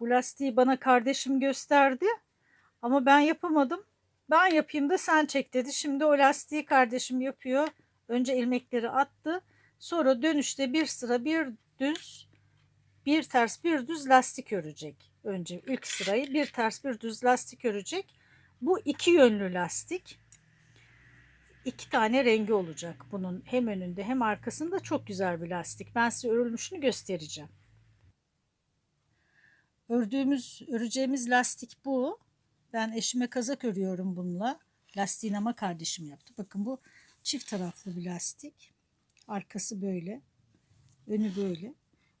Bu lastiği bana kardeşim gösterdi ama ben yapamadım. Ben yapayım da sen çek dedi. Şimdi o lastiği kardeşim yapıyor. Önce ilmekleri attı. Sonra dönüşte bir sıra bir düz bir ters bir düz lastik örecek. Önce ilk sırayı bir ters bir düz lastik örecek. Bu iki yönlü lastik. İki tane rengi olacak bunun hem önünde hem arkasında çok güzel bir lastik. Ben size örülmüşünü göstereceğim. Ördüğümüz, öreceğimiz lastik bu. Ben eşime kazak örüyorum bununla. Lastiğini ama kardeşim yaptı. Bakın bu çift taraflı bir lastik. Arkası böyle. Önü böyle.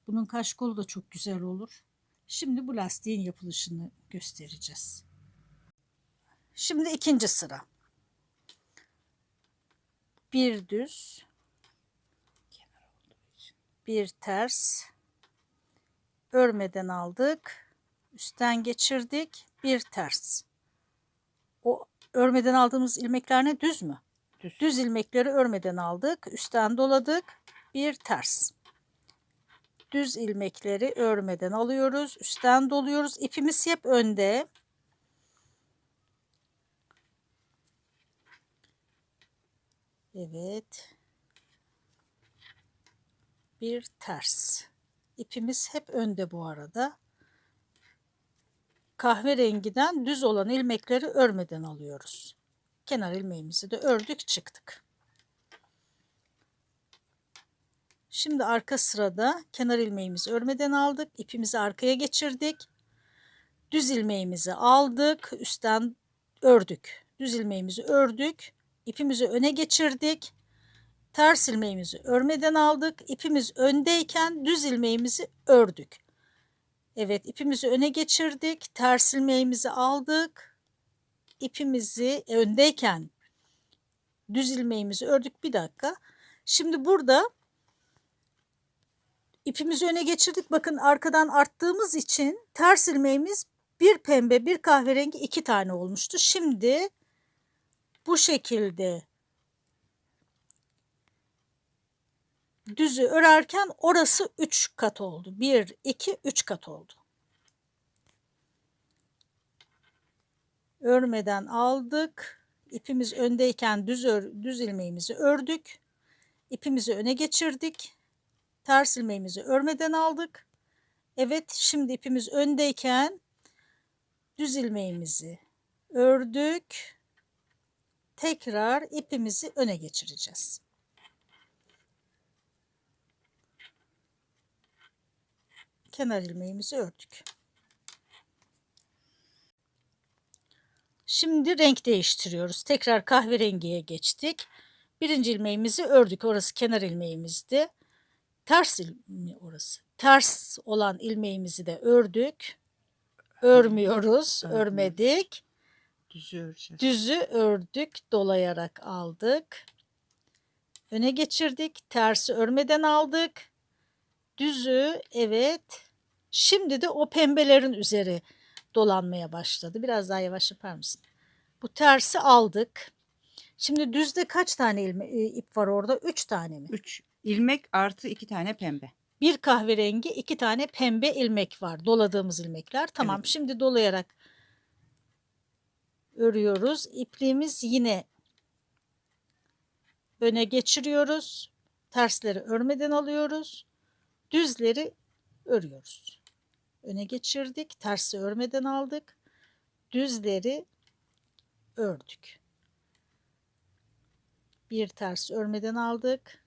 Bunun kaş kolu da çok güzel olur. Şimdi bu lastiğin yapılışını göstereceğiz. Şimdi ikinci sıra. Bir düz. Bir ters. Örmeden aldık. Üstten geçirdik. Bir ters. O örmeden aldığımız ilmekler ne? Düz mü? Düz. Düz ilmekleri örmeden aldık. Üstten doladık. Bir ters. Düz ilmekleri örmeden alıyoruz. Üstten doluyoruz. İpimiz hep önde. Evet. Bir ters. İpimiz hep önde bu arada. Kahverengiden düz olan ilmekleri örmeden alıyoruz. Kenar ilmeğimizi de ördük çıktık. Şimdi arka sırada kenar ilmeğimizi örmeden aldık. ipimizi arkaya geçirdik. Düz ilmeğimizi aldık. Üstten ördük. Düz ilmeğimizi ördük. ipimizi öne geçirdik. Ters ilmeğimizi örmeden aldık. İpimiz öndeyken düz ilmeğimizi ördük. Evet ipimizi öne geçirdik. Ters ilmeğimizi aldık. İpimizi öndeyken düz ilmeğimizi ördük. Bir dakika. Şimdi burada ipimizi öne geçirdik. Bakın arkadan arttığımız için ters ilmeğimiz bir pembe bir kahverengi iki tane olmuştu. Şimdi bu şekilde düzü örerken orası 3 kat oldu. 1, 2, 3 kat oldu. Örmeden aldık. İpimiz öndeyken düz, ör, düz ilmeğimizi ördük. İpimizi öne geçirdik. Ters ilmeğimizi örmeden aldık. Evet şimdi ipimiz öndeyken düz ilmeğimizi ördük. Tekrar ipimizi öne geçireceğiz. Kenar ilmeğimizi ördük. Şimdi renk değiştiriyoruz. Tekrar kahverengiye geçtik. Birinci ilmeğimizi ördük. Orası kenar ilmeğimizdi. Ters ilmeği orası. Ters olan ilmeğimizi de ördük. Örmüyoruz. Örmedik. Örmedik. Düzü öreceğiz. Düzü ördük. Dolayarak aldık. Öne geçirdik. Tersi örmeden aldık. Düzü evet. Şimdi de o pembelerin üzeri dolanmaya başladı. Biraz daha yavaş yapar mısın? Bu tersi aldık. Şimdi düzde kaç tane ilme, e, ip var orada? Üç tane mi? 3 ilmek artı 2 tane pembe. Bir kahverengi, iki tane pembe ilmek var. Doladığımız ilmekler. Tamam Evet. şimdi dolayarak örüyoruz. İpliğimiz yine öne geçiriyoruz. Tersleri örmeden alıyoruz. Düzleri örüyoruz. Öne geçirdik. Tersi örmeden aldık. Düzleri ördük. Bir ters örmeden aldık.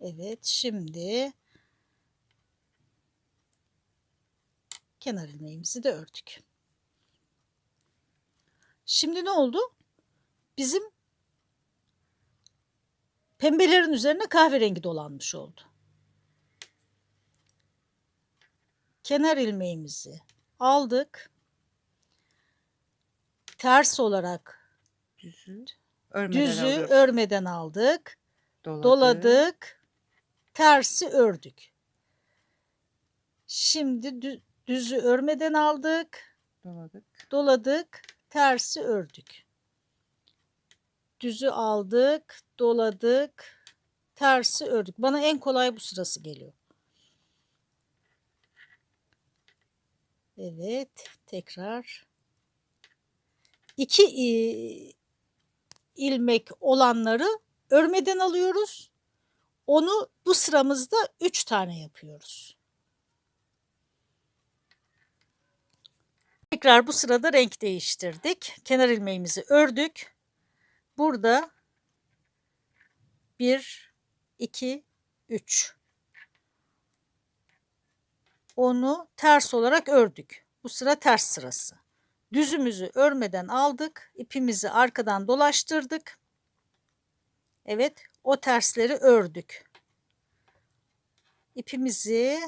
Evet şimdi kenar ilmeğimizi de ördük. Şimdi ne oldu? Bizim pembelerin üzerine kahverengi dolanmış oldu. Kenar ilmeğimizi aldık. Ters olarak Düzü örmeden düzü alıyoruz. örmeden aldık. Doladık. doladık, tersi ördük. Şimdi dü- düzü örmeden aldık, Doladık. doladık, tersi ördük. Düzü aldık, doladık, tersi ördük. Bana en kolay bu sırası geliyor. Evet, tekrar. İki i- ilmek olanları örmeden alıyoruz. Onu bu sıramızda üç tane yapıyoruz. Tekrar bu sırada renk değiştirdik. Kenar ilmeğimizi ördük. Burada 1, 2, 3. Onu ters olarak ördük. Bu sıra ters sırası. Düzümüzü örmeden aldık. ipimizi arkadan dolaştırdık. Evet, o tersleri ördük. İpimizi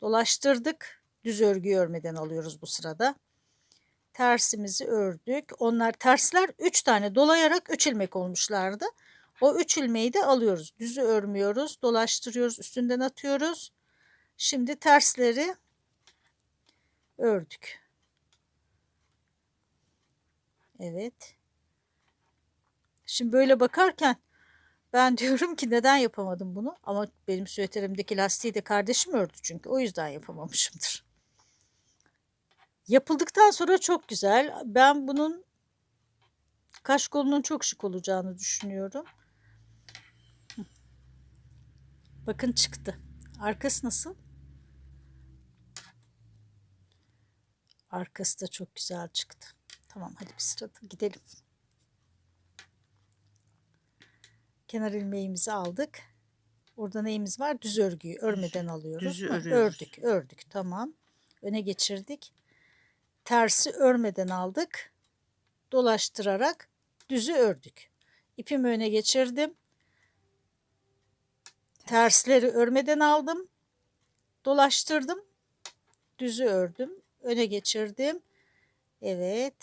dolaştırdık. Düz örgü örmeden alıyoruz bu sırada. Tersimizi ördük. Onlar tersler 3 tane dolayarak 3 ilmek olmuşlardı. O 3 ilmeği de alıyoruz. Düzü örmüyoruz, dolaştırıyoruz, üstünden atıyoruz. Şimdi tersleri ördük. Evet. Şimdi böyle bakarken ben diyorum ki neden yapamadım bunu? Ama benim süveterimdeki lastiği de kardeşim ördü çünkü. O yüzden yapamamışımdır. Yapıldıktan sonra çok güzel. Ben bunun kaş kolunun çok şık olacağını düşünüyorum. Bakın çıktı. Arkası nasıl? Arkası da çok güzel çıktı. Tamam hadi bir sırada gidelim. Kenar ilmeğimizi aldık. Orada neyimiz var? Düz örgüyü örmeden alıyoruz. düzü örüyoruz. Ördük, ördük. Tamam. Öne geçirdik. Tersi örmeden aldık. Dolaştırarak düzü ördük. İpimi öne geçirdim. Tersleri örmeden aldım. Dolaştırdım. Düzü ördüm. Öne geçirdim. Evet.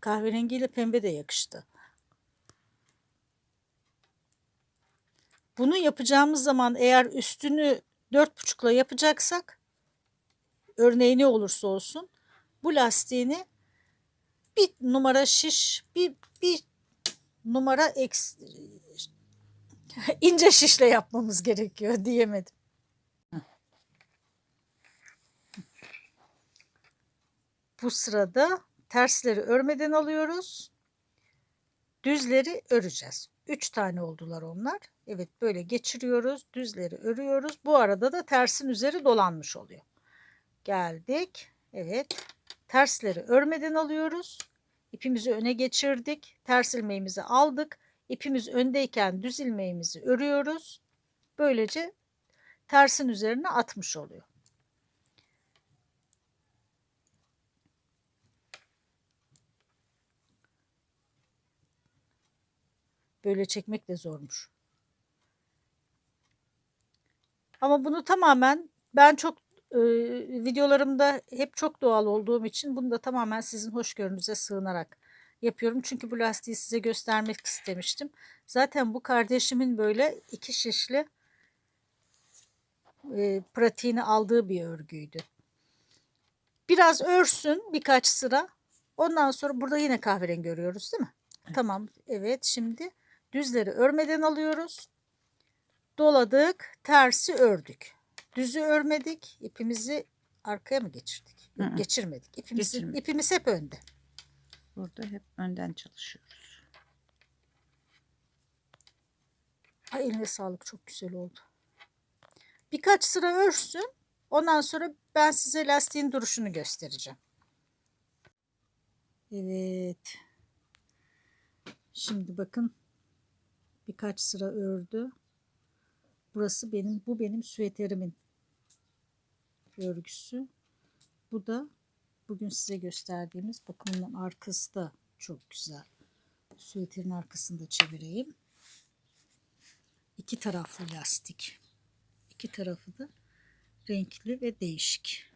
Kahverengiyle pembe de yakıştı. Bunu yapacağımız zaman eğer üstünü dört buçukla yapacaksak örneği ne olursa olsun bu lastiğini bir numara şiş bir, bir numara eks, ince şişle yapmamız gerekiyor diyemedim. Bu sırada tersleri örmeden alıyoruz. Düzleri öreceğiz. 3 tane oldular onlar. Evet böyle geçiriyoruz. Düzleri örüyoruz. Bu arada da tersin üzeri dolanmış oluyor. Geldik. Evet. Tersleri örmeden alıyoruz. İpimizi öne geçirdik. Ters ilmeğimizi aldık. İpimiz öndeyken düz ilmeğimizi örüyoruz. Böylece tersin üzerine atmış oluyor. Böyle çekmek de zormuş. Ama bunu tamamen ben çok e, videolarımda hep çok doğal olduğum için bunu da tamamen sizin hoşgörünüze sığınarak yapıyorum. Çünkü bu lastiği size göstermek istemiştim. Zaten bu kardeşimin böyle iki şişli e, pratiğini aldığı bir örgüydü. Biraz örsün birkaç sıra. Ondan sonra burada yine kahverengi görüyoruz değil mi? Tamam. Evet şimdi düzleri örmeden alıyoruz. Doladık, tersi ördük. Düzü örmedik, ipimizi arkaya mı geçirdik? Yok. İpimiz, Geçirmedik. ipimiz hep önde. Burada hep önden çalışıyoruz. Ay eline sağlık çok güzel oldu. Birkaç sıra örsün. Ondan sonra ben size lastiğin duruşunu göstereceğim. Evet. Şimdi bakın birkaç sıra ördü. Burası benim bu benim süveterimin örgüsü. Bu da bugün size gösterdiğimiz bakın bunun arkası da çok güzel. Süveterin arkasını da çevireyim. İki taraflı lastik. İki tarafı da renkli ve değişik.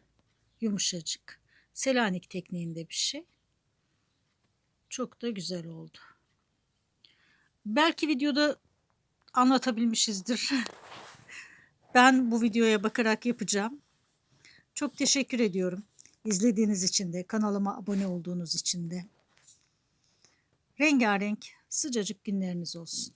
Yumuşacık. Selanik tekniğinde bir şey. Çok da güzel oldu. Belki videoda anlatabilmişizdir. Ben bu videoya bakarak yapacağım. Çok teşekkür ediyorum. İzlediğiniz için de, kanalıma abone olduğunuz için de. Rengarenk, sıcacık günleriniz olsun.